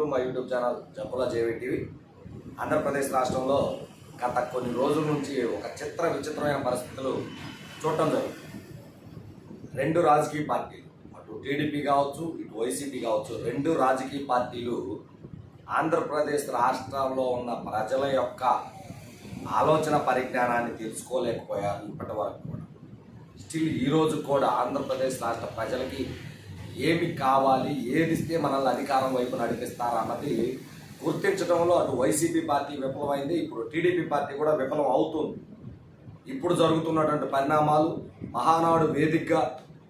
To మా YouTube channel Jampula JV TV. Andhra Pradesh రాష్ట్రంలో గత కొన్ని రోజుల నుంచి ఒక చిత్ర విచిత్రమైన పరిస్థితులు చూడటం జరుగుతుంది రెండు రాజకీయ పార్టీలు అటు టీడీపీ కావచ్చు ఇటు వైసీపీ కావచ్చు రెండు రాజకీయ పార్టీలు ఆంధ్రప్రదేశ్ రాష్ట్రంలో ఉన్న ప్రజల యొక్క ఆలోచన పరిజ్ఞానాన్ని తెలుసుకోలేకపోయారు ఇప్పటి వరకు కూడా. స్టిల్ ఈ రోజు కూడా ఆంధ్రప్రదేశ్ రాష్ట్ర ప్రజలకి ఏమి కావాలి ఏదిస్తే మనల్ని అధికారం వైపు నడిపిస్తారన్నది గుర్తించడంలో అటు వైసీపీ పార్టీ విఫలమైంది ఇప్పుడు టీడీపీ పార్టీ కూడా విఫలం అవుతుంది. ఇప్పుడు జరుగుతున్నటువంటి పరిణామాలు మహానాడు వేదికగా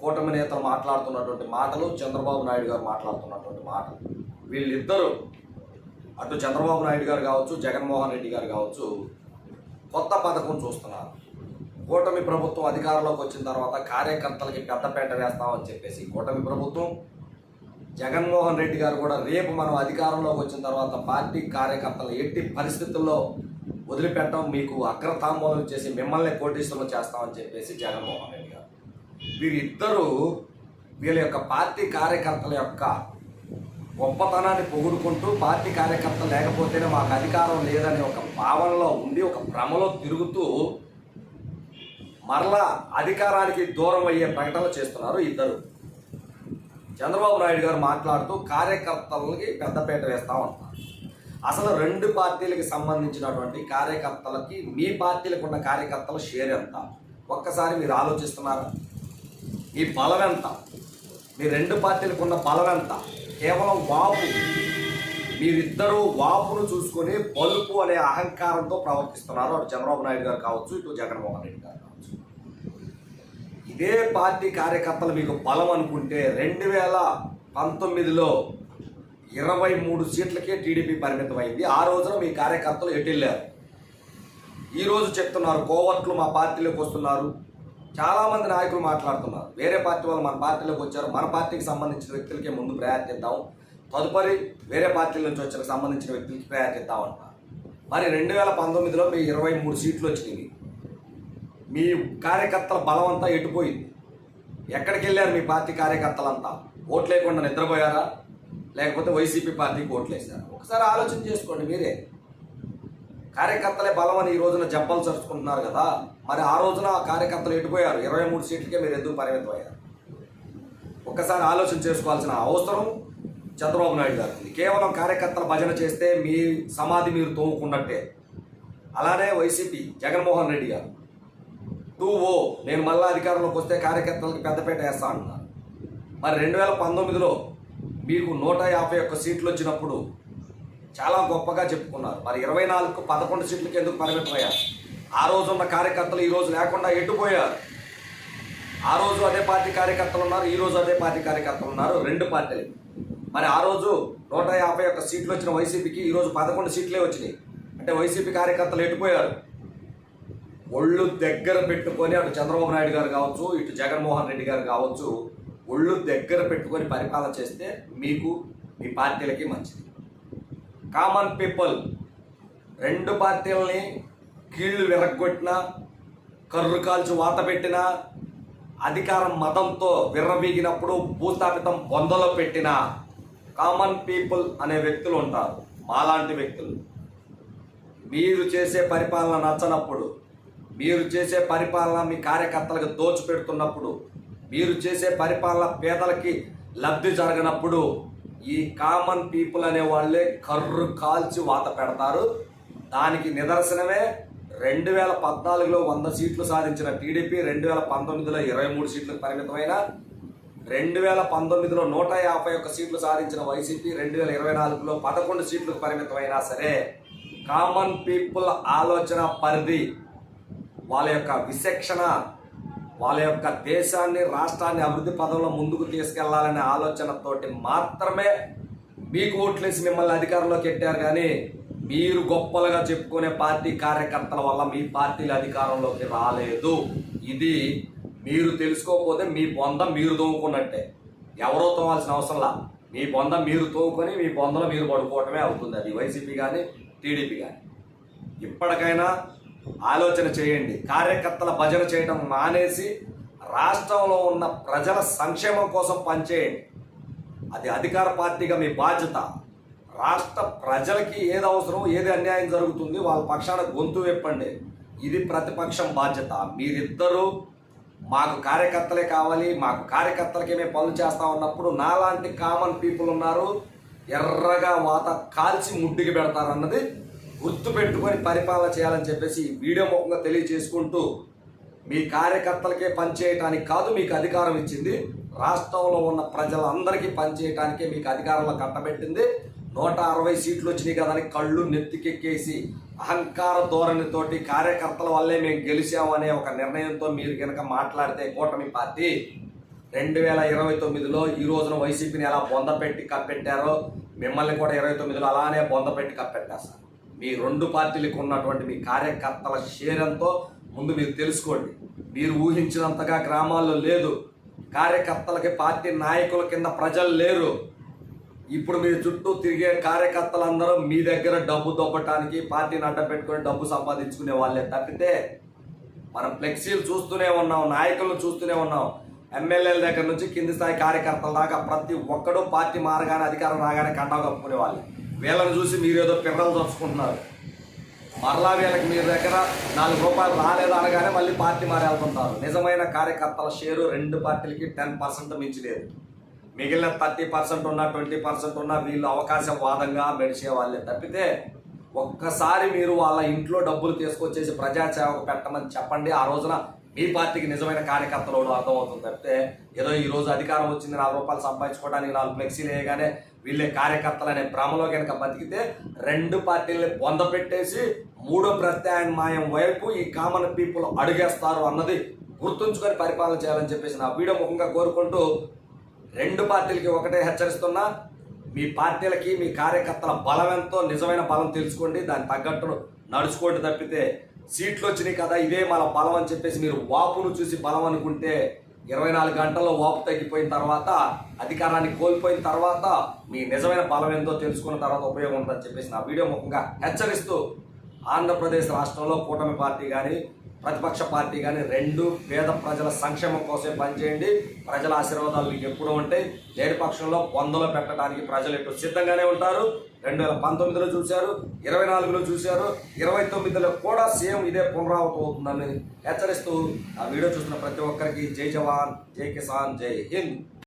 కూటమి నేతలు మాట్లాడుతున్నటువంటి మాటలు చంద్రబాబు నాయుడు గారు మాట్లాడుతున్నటువంటి మాటలు. వీళ్ళిద్దరూ అటు చంద్రబాబు నాయుడు గారు కావచ్చు జగన్మోహన్ రెడ్డి గారు కావచ్చు కొత్త పథకం చూస్తున్నారు. కూటమి ప్రభుత్వం అధికారంలోకి వచ్చిన తర్వాత కార్యకర్తలకి పెద్దపేట వేస్తామని చెప్పేసి కూటమి ప్రభుత్వం జగన్మోహన్ రెడ్డి గారు కూడా రేపు మనం అధికారంలోకి వచ్చిన తర్వాత పార్టీ కార్యకర్తలు ఎట్టి పరిస్థితుల్లో వదిలిపెట్టడం మీకు అగ్రతాంబూలం చేసి మిమ్మల్ని కోటీశ్వరం చేస్తామని చెప్పేసి జగన్మోహన్ రెడ్డి గారు. వీరిద్దరూ వీళ్ళ యొక్క పార్టీ కార్యకర్తల యొక్క గొప్పతనాన్ని పొగుడుకుంటూ పార్టీ కార్యకర్తలు లేకపోతేనే మాకు అధికారం లేదనే ఒక భావనలో ఉండి ఒక భ్రమలో తిరుగుతూ మరలా అధికారానికి దూరం అయ్యే ప్రకటనలు చేస్తున్నారు ఇద్దరు. చంద్రబాబు నాయుడు గారు మాట్లాడుతూ కార్యకర్తలకి పెద్దపేట వేస్తామంటున్నారు అసలు రెండు పార్టీలకు సంబంధించినటువంటి కార్యకర్తలకి మీ పార్టీలకు ఉన్న కార్యకర్తల షేర్ ఎంత? ఒక్కసారి మీరు ఆలోచిస్తున్నారా? మీ బలం ఎంత? మీ రెండు పార్టీలకు ఉన్న బలం ఎంత? కేవలం వాపు. మీరిద్దరూ వాపును చూసుకొని పలుపు అనే అహంకారంతో ప్రవర్తిస్తున్నారు అటు చంద్రబాబు నాయుడు గారు కావచ్చు ఇటు జగన్మోహన్ రెడ్డి గారు ఇదే పార్టీ కార్యకర్తలు మీకు బలం అనుకుంటే రెండు వేల పంతొమ్మిదిలో ఇరవై మూడు సీట్లకే టీడీపీ పరిమితమైంది. ఆ రోజున మీ కార్యకర్తలు ఎటెళ్ళారు ఈరోజు చెప్తున్నారు కోవట్లు మా పార్టీలోకి వస్తున్నారు. చాలామంది నాయకులు మాట్లాడుతున్నారు. వేరే పార్టీ వాళ్ళు మన పార్టీలోకి వచ్చారు. మన పార్టీకి సంబంధించిన వ్యక్తులకే ముందు ప్రయారిటీ తదుపరి వేరే పార్టీల నుంచి వచ్చిన సంబంధించిన వ్యక్తులకి ప్రయారిటీ అంటారు మరి రెండు వేల పంతొమ్మిదిలో మీ ఇరవై మూడు సీట్లు వచ్చినాయి. మీ కార్యకర్తల బలం అంతా ఎటుపోయింది? ఎక్కడికి వెళ్ళారు మీ పార్టీ కార్యకర్తలంతా? ఓట్లు లేకుండా నిద్రపోయారా? లేకపోతే వైసీపీ పార్టీకి ఓట్లు వేసారా ఒకసారి ఆలోచన చేసుకోండి మీరే. కార్యకర్తలే బలం అని ఈ రోజున జబ్బలు చరుచుకుంటున్నారు కదా. మరి ఆ రోజున ఆ కార్యకర్తలు ఎటుపోయారు? ఇరవై మూడు సీట్లకే మీరు ఎందుకు పరిమితం అయ్యారు ఒక్కసారి ఆలోచన చేసుకోవాల్సిన అవసరం చంద్రబాబు నాయుడు గారికి. కేవలం కార్యకర్తల భజన చేస్తే మీ సమాధి మీరు తోముకున్నట్టే. అలానే వైసీపీ జగన్మోహన్ రెడ్డి గారు. టూ ఓ నేను మళ్ళీ అధికారంలోకి వస్తే కార్యకర్తలకు పెద్దపేట వేస్తా అంటున్నారు మరి రెండు వేల పంతొమ్మిదిలో మీకు నూట యాభై ఒక్క సీట్లు వచ్చినప్పుడు చాలా గొప్పగా చెప్పుకున్నారు. మరి ఇరవై నాలుగు పదకొండు సీట్లకి ఎందుకు పరిమితమయ్యారు? ఆ రోజు ఉన్న కార్యకర్తలు ఈరోజు లేకుండా ఎటుపోయారు? ఆ రోజు అదే పార్టీ కార్యకర్తలు ఉన్నారు ఈ రోజు అదే పార్టీ కార్యకర్తలు ఉన్నారు రెండు పార్టీలు. మరి ఆ రోజు నూట యాభై ఒక్క సీట్లు వచ్చిన వైసీపీకి ఈరోజు పదకొండు సీట్లే వచ్చినాయి. అంటే వైసీపీ కార్యకర్తలు ఎటుపోయారు? ఒళ్ళు దగ్గర పెట్టుకొని అటు చంద్రబాబు నాయుడు గారు కావచ్చు ఇటు జగన్మోహన్ రెడ్డి గారు కావచ్చు ఒళ్ళు దగ్గర పెట్టుకొని పరిపాలన చేస్తే మీకు మీ పార్టీలకి మంచిది. కామన్ పీపుల్ రెండు పార్టీలని కీళ్ళు విరగొట్టినా కర్రు కాల్చి వాత పెట్టినా అధికారం మతంతో విర్రవీగినప్పుడు భూస్థాపితం బొందలో పెట్టిన కామన్ పీపుల్ అనే వ్యక్తులు ఉంటారు. మాలాంటి వ్యక్తులు. మీరు చేసే పరిపాలన నచ్చనప్పుడు మీరు చేసే పరిపాలన మీ కార్యకర్తలకు దోచిపెడుతున్నప్పుడు మీరు చేసే పరిపాలన పేదలకి లబ్ధి జరగనప్పుడు ఈ కామన్ పీపుల్ అనే వాళ్ళే కర్రు కాల్చి వాత పెడతారు. దానికి నిదర్శనమే రెండు వేల పద్నాలుగులో వంద సీట్లు సాధించిన టీడీపీ రెండు వేల పంతొమ్మిదిలో ఇరవై మూడు సీట్లకు పరిమితమైన రెండు వేల పంతొమ్మిదిలో నూట యాభై ఒక్క సీట్లు సాధించిన వైసీపీ రెండు వేల ఇరవై నాలుగులో పదకొండు సీట్లకు పరిమితమైనా సరే కామన్ పీపుల్ ఆలోచన పరిధి వాళ్ళ యొక్క విచక్షణ వాళ్ళ యొక్క దేశాన్ని రాష్ట్రాన్ని అభివృద్ధి పదంలో ముందుకు తీసుకెళ్ళాలనే ఆలోచనతోటి మాత్రమే మీకు ఓట్లేసి మిమ్మల్ని అధికారంలోకి ఎట్టారు కానీ మీరు గొప్పలుగా చెప్పుకునే పార్టీ కార్యకర్తల వల్ల మీ పార్టీలు అధికారంలోకి రాలేదు. ఇది మీరు తెలుసుకోకపోతే మీ బొంద మీరు తోముకున్నట్టే. ఎవరో తోవాల్సిన అవసరంలా మీ బొంద మీరు తోముకొని మీ బొందలో మీరు పడుకోవటమే అవుతుంది. అది వైసీపీ కానీ టీడీపీ కానీ ఇప్పటికైనా ఆలోచన చేయండి. కార్యకర్తల భజన చేయడం మానేసి రాష్ట్రంలో ఉన్న ప్రజల సంక్షేమం కోసం పనిచేయండి. అది అధికార పార్టీగా మీ బాధ్యత. రాష్ట్ర ప్రజలకి ఏది అవసరం ఏది అన్యాయం జరుగుతుంది వాళ్ళ పక్షాన గొంతు విప్పండి. ఇది ప్రతిపక్షం బాధ్యత. మీరిద్దరూ మాకు కార్యకర్తలే కావాలి మాకు కార్యకర్తలకి మేము పనులు చేస్తా ఉన్నప్పుడు నాలాంటి కామన్ పీపుల్ ఉన్నారు ఎర్రగా వాత కాల్చి ముడ్డుకి పెడతారు అన్నది గుర్తు పెట్టుకొని పరిపాలన చేయాలని చెప్పేసి వీడియో ముఖంగా తెలియజేసుకుంటూ మీ కార్యకర్తలకే పనిచేయటానికి కాదు మీకు అధికారం ఇచ్చింది. రాష్ట్రంలో ఉన్న ప్రజలందరికీ పనిచేయటానికే మీకు అధికారంలో కట్టబెట్టింది. నూట అరవై సీట్లు వచ్చినాయి కదా అని కళ్ళు నెత్తికెక్కేసి అహంకార ధోరణితోటి కార్యకర్తల వల్లే మేము గెలిచామనే అనే ఒక నిర్ణయంతో మీరు కనుక మాట్లాడితే కూటమి పార్టీ రెండు వేల ఇరవై తొమ్మిదిలో ఈ రోజున వైసీపీని ఎలా బొందపెట్టి కప్పెట్టారో మిమ్మల్ని కూడా ఇరవై తొమ్మిదిలో అలానే బొందపెట్టి కప్పెట్టేస్తారు. మీ రెండు పార్టీలకు ఉన్నటువంటి మీ కార్యకర్తల షేరంతో ముందు మీరు తెలుసుకోండి. మీరు ఊహించినంతగా గ్రామాల్లో లేదు. కార్యకర్తలకి పార్టీ నాయకుల కింద ప్రజలు లేరు. ఇప్పుడు మీ చుట్టూ తిరిగే కార్యకర్తలందరూ మీ దగ్గర డబ్బు దొబ్బటానికి పార్టీని అడ్డపెట్టుకొని డబ్బు సంపాదించుకునే వాళ్ళే తప్పితే మనం ఫ్లెక్సీలు చూస్తూనే ఉన్నాం నాయకులను చూస్తూనే ఉన్నాం. ఎమ్మెల్యేల దగ్గర నుంచి కింది స్థాయి కార్యకర్తల దాకా ప్రతి ఒక్కడూ పార్టీ మారగానే అధికారం రాగానే కండా కప్పుకునే వాళ్ళే. వీళ్ళని చూసి మీరు ఏదో పిర్రలు దోచుకుంటున్నారు మరలా వీళ్ళకి మీ దగ్గర నాలుగు రూపాయలు రాలేదు అనగానే మళ్ళీ పార్టీ మారేళ్తుంటారు. నిజమైన కార్యకర్తల షేరు రెండు పార్టీలకి టెన్ పర్సెంట్ మించి లేదు. మిగిలిన థర్టీ పర్సెంట్ ఉన్న ట్వంటీ పర్సెంట్ ఉన్న వీళ్ళు అవకాశం వాదంగా మెడిసే వాళ్ళే తప్పితే ఒక్కసారి మీరు వాళ్ళ ఇంట్లో డబ్బులు తీసుకొచ్చేసి ప్రజాసేవకు పెట్టమని చెప్పండి. ఆ రోజున ఈ పార్టీకి నిజమైన కార్యకర్తలు అర్థమవుతుంది తప్పితే ఏదో ఈ రోజు అధికారం వచ్చింది నాలుగు రూపాయలు సంపాదించుకోవడానికి నాలుగు ఫ్లెక్సీలు వేయగానే వీళ్ళే కార్యకర్తలు అనే భ్రమలో కనుక బతికితే రెండు పార్టీల్ని బొంద పెట్టేసి మూడో ప్రత్యామ్నాయం వైపు ఈ కామన్ పీపుల్ అడుగేస్తారు అన్నది గుర్తుంచుకొని పరిపాలన చేయాలని చెప్పేసి నా వీడియో ముఖంగా కోరుకుంటూ రెండు పార్టీలకి ఒకటే హెచ్చరిస్తున్నా మీ పార్టీలకి మీ కార్యకర్తల బలం ఎంతో నిజమైన బలం తెలుసుకోండి దాని తగ్గట్టు నడుచుకోండి తప్పితే సీట్లు వచ్చినాయి కదా ఇదే మన బలం అని చెప్పేసి మీరు వాపును చూసి బలం అనుకుంటే ఇరవై నాలుగు గంటల్లో వాపు తగ్గిపోయిన తర్వాత అధికారాన్ని కోల్పోయిన తర్వాత మీ నిజమైన బలం ఎంతో తెలుసుకున్న తర్వాత ఉపయోగం ఉంటుందని చెప్పేసి నా వీడియో ముఖంగా హెచ్చరిస్తూ ఆంధ్రప్రదేశ్ రాష్ట్రంలో కూటమి పార్టీ కానీ ప్రతిపక్ష పార్టీ కానీ రెండు పేద ప్రజల సంక్షేమం కోసం పనిచేయండి. ప్రజల ఆశీర్వాదాలు మీకు ఎప్పుడూ ఉంటాయి. లేని పక్షంలో వందలో పెట్టడానికి ప్రజలు ఎప్పుడు సిద్ధంగానే ఉంటారు. రెండు వేల పంతొమ్మిదిలో చూశారు ఇరవై నాలుగులో చూశారు ఇరవై తొమ్మిదిలో కూడా సేమ్ ఇదే పునరావృతం అవుతుందని హెచ్చరిస్తూ ఆ వీడియో చూసిన ప్రతి ఒక్కరికి జై జవాన్ జై కిసాన్ జై హింద్.